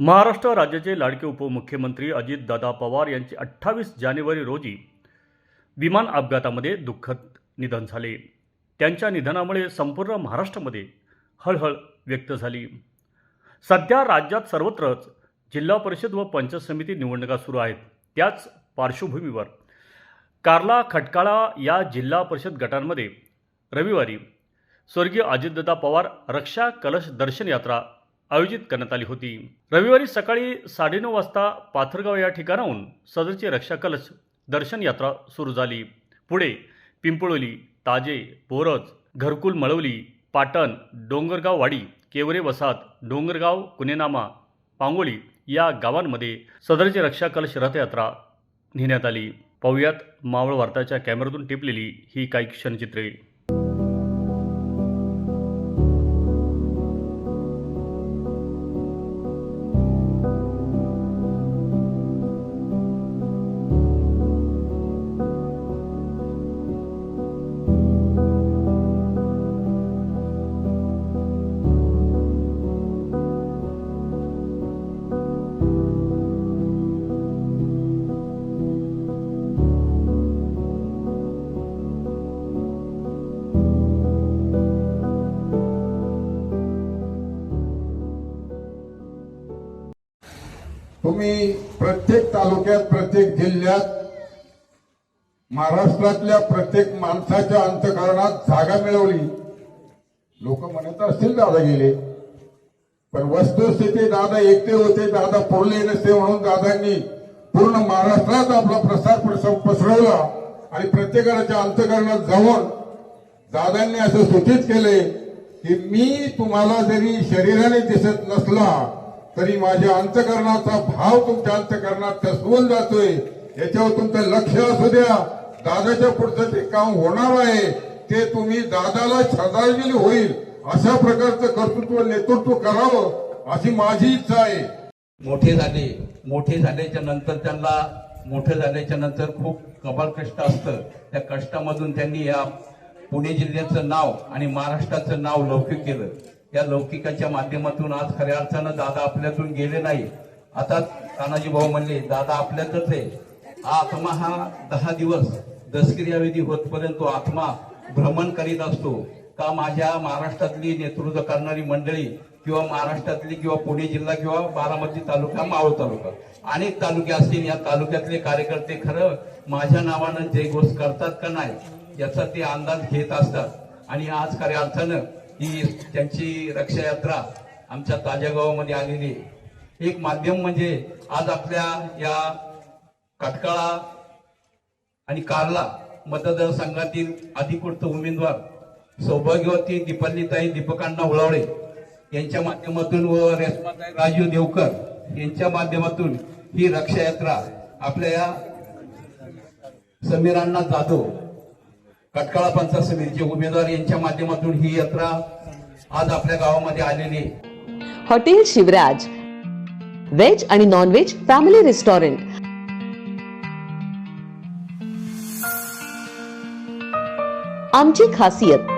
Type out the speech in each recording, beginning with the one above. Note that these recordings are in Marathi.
महाराष्ट्र राज्याचे लाडके उपमुख्यमंत्री अजितदादा पवार यांचे अठ्ठावीस जानेवारी रोजी विमान अपघातामध्ये दुःखद निधन झाले. त्यांच्या निधनामुळे संपूर्ण महाराष्ट्रामध्ये हळहळ व्यक्त झाली. सध्या राज्यात सर्वत्रच जिल्हा परिषद व पंचायत समिती निवडणुका सुरू आहेत. त्याच पार्श्वभूमीवर कार्ला खटकाळा या जिल्हा परिषद गटांमध्ये रविवारी स्वर्गीय अजितदादा पवार रक्षा कलश दर्शन यात्रा आयोजित करण्यात आली होती. रविवारी सकाळी साडेनऊ वाजता पाथरगाव या ठिकाणाहून सदरची रक्षा कलश दर्शन यात्रा सुरू झाली. पुढे पिंपळोली ताजे बोरज घरकुल मळवली पाटण डोंगरगाव वाडी केवरे वसाहत डोंगरगाव कुनेनामा पांगोळी या गावांमध्ये सदरची रक्षा कलश रथयात्रा नेण्यात आली. पाहुयात मावळ वार्ताच्या कॅमेऱ्यातून टिपलेली ही काही क्षणचित्रे. तुम्ही प्रत्येक तालुक्यात प्रत्येक जिल्ह्यात महाराष्ट्रातल्या प्रत्येक माणसाच्या अंतकरणात जागा मिळवली. लोक म्हणत असतील दादा गेले. पण वस्तुस्थिती दादा एकटे होते दादा पुरले नसते म्हणून दादांनी पूर्ण महाराष्ट्रात आपला प्रसार पसरवला आणि प्रत्येकाच्या अंतकरणात जाऊन दादांनी असं सूचित केले की मी तुम्हाला जरी शरीराने दिसत नसला तरी माझ्या अंतकरणाचा भाव तुमच्या अंतकरणात ठसवून जातोय. याच्यावर तुमचं लक्ष असू द्या. दादाच्या पुढचं जे काम होणार आहे ते तुम्ही दादाला श्रद्धांजली होईल. अशा प्रकारचं कर्तृत्व नेतृत्व करावं अशी माझी इच्छा आहे. मोठे झाले मोठे झाल्याच्यानंतर त्यांना मोठे झाल्याच्यानंतर खूप कबाल कष्ट असतं. त्या कष्टामधून त्यांनी या पुणे जिल्ह्याचं नाव आणि महाराष्ट्राचं नाव लौकिक केलं. या लौकिकाच्या माध्यमातून आज खऱ्या अर्थानं दादा आपल्यातून गेले नाही. आता तानाजी भाऊ म्हणले दादा आपल्यातच आहे. हा आत्मा हा दहा दिवस दसक्रियाविधी होतपर्यंत तो आत्मा भ्रमण करीत असतो. का माझ्या महाराष्ट्रातली नेतृत्व करणारी मंडळी किंवा महाराष्ट्रातली किंवा पुणे जिल्हा किंवा बारामती तालुका मावळ तालुका? अनेक तालुके असतील या तालुक्यातले कार्यकर्ते खरं माझ्या नावानं जयघोष करतात का नाही याचा ते अंदाज घेत असतात. आणि आज खऱ्या अर्थानं ही त्यांची रक्षायात्रा आमच्या ताज्या गावामध्ये आलेली आहे. एक माध्यम म्हणजे आज आपल्या या कटकाळा आणि कार्ला मतदारसंघातील अधिकृत उमेदवार सौभाग्यवती दीपालीताई दीपकांना उळावडे यांच्या माध्यमातून व रेश्माताई राजू देवकर यांच्या माध्यमातून ही रक्षायात्रा आपल्या या समीरांना जाधव कटकाळा पंचायत समितीचे उमेदवार यांच्या माध्यमातून ही यात्रा आज आपल्या गावामध्ये आलेली हॉटेल शिवराज. व्हेज आणि नॉन व्हेज फॅमिली रेस्टॉरंट. आमची खासियत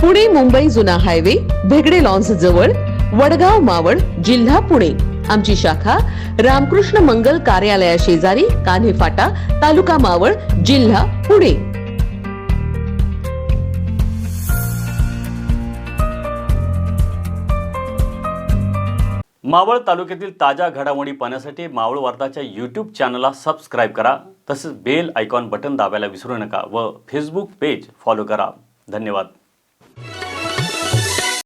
पुणे मुंबई जुना हायवे भेगडे लॉन्स जवळ वडगाव मावळ जिल्हा पुणे. आमची शाखा रामकृष्ण मंगल कार्यालया शेजारी कान्हे फाटा तालुका मावळ जिल्हा पुणे. मावळ तालुक्यातील ताज्या घडामोडी पाहण्यासाठी मावळ वार्ताच्या यूट्यूब चॅनलला सबस्क्राईब करा. तसेच बेल आयकॉन बटन दाबायला विसरू नका व फेसबुक पेज फॉलो करा. धन्यवाद.